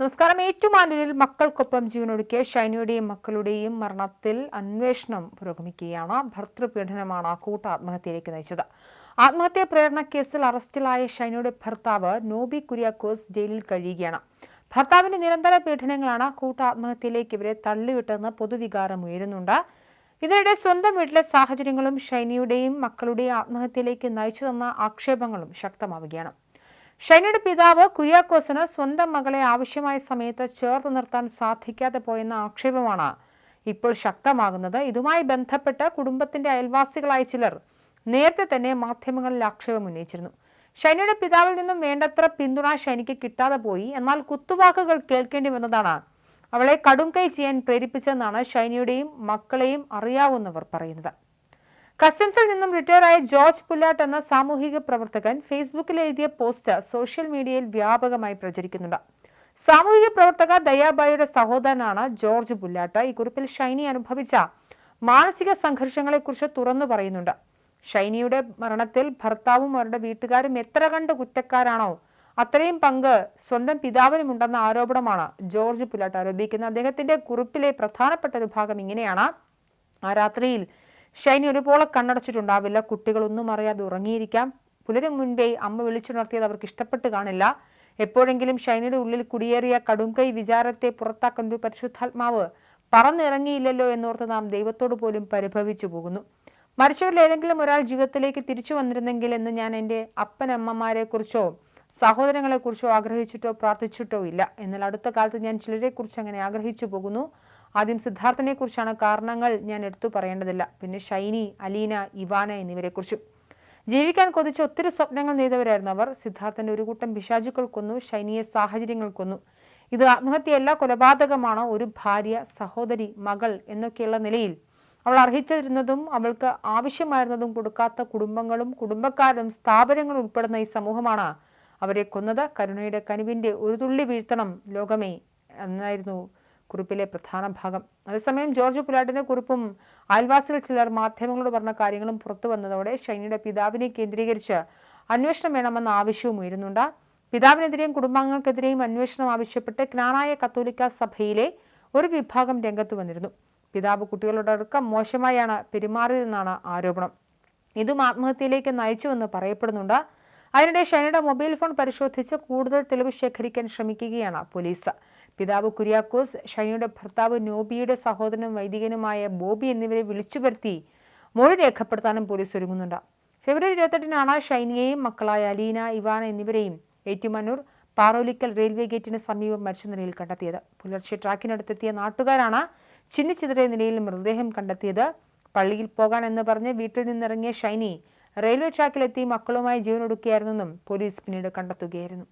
നമസ്കാരം. ഏറ്റുമാനൂരിൽ മക്കൾക്കൊപ്പം ജീവനൊടുക്കിയ ഷൈനിയുടെയും മക്കളുടെയും മരണത്തിൽ അന്വേഷണം പുരോഗമിക്കുകയാണ്. ഭർത്തൃപീഡനമാണ് കൂട്ട ആത്മഹത്യയിലേക്ക് നയിച്ചത്. ആത്മഹത്യാ പ്രേരണ കേസിൽ അറസ്റ്റിലായ ഷൈനിയുടെ ഭർത്താവ് നോബി കുര്യാക്കോസ് ജയിലിൽ കഴിയുകയാണ്. ഭർത്താവിന്റെ നിരന്തര പീഡനങ്ങളാണ് കൂട്ട ആത്മഹത്യയിലേക്ക് ഇവരെ തള്ളിവിട്ടെന്ന് പൊതുവികാരം ഉയരുന്നുണ്ട്. ഇതിനിടെ സ്വന്തം വീട്ടിലെ സാഹചര്യങ്ങളും ഷൈനിയുടെയും മക്കളുടെയും ആത്മഹത്യയിലേക്ക് നയിച്ചതെന്ന ആക്ഷേപങ്ങളും ശക്തമാവുകയാണ്. ഷൈനയുടെ പിതാവ് കുര്യാക്കോസിന് സ്വന്തം മകളെ ആവശ്യമായ സമയത്ത് ചേർത്ത് നിർത്താൻ സാധിക്കാതെ പോയെന്ന ആക്ഷേപമാണ് ഇപ്പോൾ ശക്തമാകുന്നത്. ഇതുമായി ബന്ധപ്പെട്ട് കുടുംബത്തിന്റെ അയൽവാസികളായ ചിലർ നേരത്തെ തന്നെ മാധ്യമങ്ങളിൽ ആക്ഷേപം ഉന്നയിച്ചിരുന്നു. ഷൈനയുടെ പിതാവിൽ നിന്നും വേണ്ടത്ര പിന്തുണ ഷൈനിക്ക് കിട്ടാതെ പോയി. എന്നാൽ കുത്തുവാക്കുകൾ കേൾക്കേണ്ടി വന്നതാണ്. അവളെ കടുംകൈ ചെയ്യാൻ പ്രേരിപ്പിച്ചതെന്നാണ് ഷൈനയുടെയും മക്കളെയും അറിയാവുന്നവർ പറയുന്നത്. കസ്റ്റംസിൽ നിന്നും റിട്ടയറായ ജോർജ് പുല്ലാട്ട് എന്ന സാമൂഹിക പ്രവർത്തകൻ ഫേസ്ബുക്കിൽ എഴുതിയ പോസ്റ്റ് സോഷ്യൽ മീഡിയയിൽ വ്യാപകമായി പ്രചരിക്കുന്നുണ്ട്. സാമൂഹിക പ്രവർത്തക ദയാബായിയുടെ സഹോദരനാണ് ജോർജ് പുല്ലാട്ട്. ഈ കുറിപ്പിൽ ഷൈനി അനുഭവിച്ച മാനസിക സംഘർഷങ്ങളെക്കുറിച്ച് തുറന്നു പറയുന്നുണ്ട്. ഷൈനിയുടെ മരണത്തിൽ ഭർത്താവും അവരുടെ വീട്ടുകാരും എത്ര കണ്ട് കുറ്റക്കാരാണോ അത്രയും പങ്ക് സ്വന്തം പിതാവിനുമുണ്ടെന്ന ആരോപണമാണ് ജോർജ് പുല്ലാട്ട് ആരോപിക്കുന്നത്. അദ്ദേഹത്തിന്റെ കുറിപ്പിലെ പ്രധാനപ്പെട്ട ഒരു ഭാഗം ഇങ്ങനെയാണ്. ആ രാത്രിയിൽ ഷൈനി ഒരുപോലെ കണ്ണടച്ചിട്ടുണ്ടാവില്ല. കുട്ടികളൊന്നും അറിയാതെ ഉറങ്ങിയിരിക്കാം. പുലരും മുൻപേ അമ്മ വിളിച്ചുണർത്തിയത് അവർക്ക് ഇഷ്ടപ്പെട്ട് കാണില്ല. എപ്പോഴെങ്കിലും ഷൈനിയുടെ ഉള്ളിൽ കുടിയേറിയ കടുംകൈ വിചാരത്തെ പുറത്താക്കുന്ന ഒരു പരിശുദ്ധാത്മാവ് പറന്നിറങ്ങിയില്ലല്ലോ എന്നോർത്ത് നാം ദൈവത്തോട് പോലും പരിഭവിച്ചു പോകുന്നു. മരിച്ചവരിൽ ഏതെങ്കിലും ഒരാൾ ജീവിതത്തിലേക്ക് തിരിച്ചു വന്നിരുന്നെങ്കിൽ എന്ന് ഞാൻ എന്റെ അപ്പനമ്മമാരെക്കുറിച്ചോ സഹോദരങ്ങളെക്കുറിച്ചോ ആഗ്രഹിച്ചിട്ടോ പ്രാർത്ഥിച്ചിട്ടോ ഇല്ല. എന്നാൽ അടുത്ത കാലത്ത് ഞാൻ ചിലരെക്കുറിച്ച് അങ്ങനെ ആഗ്രഹിച്ചു പോകുന്നു. ആദ്യം സിദ്ധാർത്ഥനെ കുറിച്ചാണ് കാരണങ്ങൾ ഞാൻ എടുത്തു പറയേണ്ടതില്ല. പിന്നെ ഷൈനി അലീന ഇവാന എന്നിവരെക്കുറിച്ചും. ജീവിക്കാൻ കൊതിച്ച് ഒത്തിരി സ്വപ്നങ്ങൾ നെയ്തവരായിരുന്നു അവർ. സിദ്ധാർത്ഥന്റെ ഒരു കൂട്ടം പിശാചുക്കൾ കൊന്നു ഷൈനിയെ സാഹചര്യങ്ങൾ കൊന്നു. ഇത് ആത്മഹത്യയല്ല കൊലപാതകമാണോ? ഒരു ഭാര്യ സഹോദരി മകൾ എന്നൊക്കെയുള്ള നിലയിൽ അവൾ അർഹിച്ചിരുന്നതും അവൾക്ക് ആവശ്യമായിരുന്നതും കൊടുക്കാത്ത കുടുംബങ്ങളും കുടുംബക്കാരും സ്ഥാപനങ്ങളും ഉൾപ്പെടുന്ന ഈ സമൂഹമാണ് അവരെ കൊന്നത്. കരുണയുടെ കനിവിന്റെ ഒരു തുള്ളി വീഴ്ത്തണം ലോകമേ എന്നായിരുന്നു കുറിപ്പിലെ പ്രധാന ഭാഗം. അതേസമയം ജോർജ് പുലാട്ടിന്റെ കുറിപ്പും അയൽവാസികൾ ചിലർ മാധ്യമങ്ങളോട് പറഞ്ഞ കാര്യങ്ങളും പുറത്തു വന്നതോടെ ഷൈനിയുടെ പിതാവിനെ കേന്ദ്രീകരിച്ച് അന്വേഷണം വേണമെന്ന ആവശ്യവും ഉയരുന്നുണ്ട്. പിതാവിനെതിരെയും കുടുംബാംഗങ്ങൾക്കെതിരെയും അന്വേഷണം ആവശ്യപ്പെട്ട് ക്നാനായ കത്തോലിക്ക സഭയിലെ ഒരു വിഭാഗം രംഗത്ത് വന്നിരുന്നു. പിതാവ് കുട്ടികളോടക്കം മോശമായാണ് പെരുമാറിയതെന്നാണ് ആരോപണം. ഇതും ആത്മഹത്യയിലേക്ക് നയിച്ചുവെന്ന് പറയപ്പെടുന്നുണ്ട്. അതിനിടെ ഷൈനയുടെ മൊബൈൽ ഫോൺ പരിശോധിച്ച് കൂടുതൽ തെളിവ് ശേഖരിക്കാൻ ശ്രമിക്കുകയാണ് പോലീസ്. പിതാവ് കുര്യാക്കോസ് ഷൈനിയുടെ ഭർത്താവ് നോബിയുടെ സഹോദരനും വൈദികനുമായ ബോബി എന്നിവരെ വിളിച്ചു വരുത്തി മൊഴി രേഖപ്പെടുത്താനും പോലീസ് ഒരുങ്ങുന്നുണ്ട്. ഫെബ്രുവരി ഇരുപത്തെട്ടിനാണ് ഷൈനിയെയും മക്കളായ അലീന ഇവാന എന്നിവരെയും ഏറ്റുമാനൂർ പാറോലിക്കൽ റെയിൽവേ ഗേറ്റിന് സമീപം മരിച്ച നിലയിൽ കണ്ടെത്തിയത്. പുലർച്ചെ ട്രാക്കിനടുത്തെത്തിയ നാട്ടുകാരാണ് ചിന്നിച്ചിതറിയ നിലയിൽ മൃതദേഹം കണ്ടെത്തിയത്. പള്ളിയിൽ പോകാൻ എന്ന് പറഞ്ഞ് വീട്ടിൽ നിന്നിറങ്ങിയ ഷൈനി റെയിൽവേ ട്രാക്കിലെത്തി മക്കളുമായി ജീവനൊടുക്കുകയായിരുന്നെന്നും പോലീസ് പിന്നീട് കണ്ടെത്തുകയായിരുന്നു.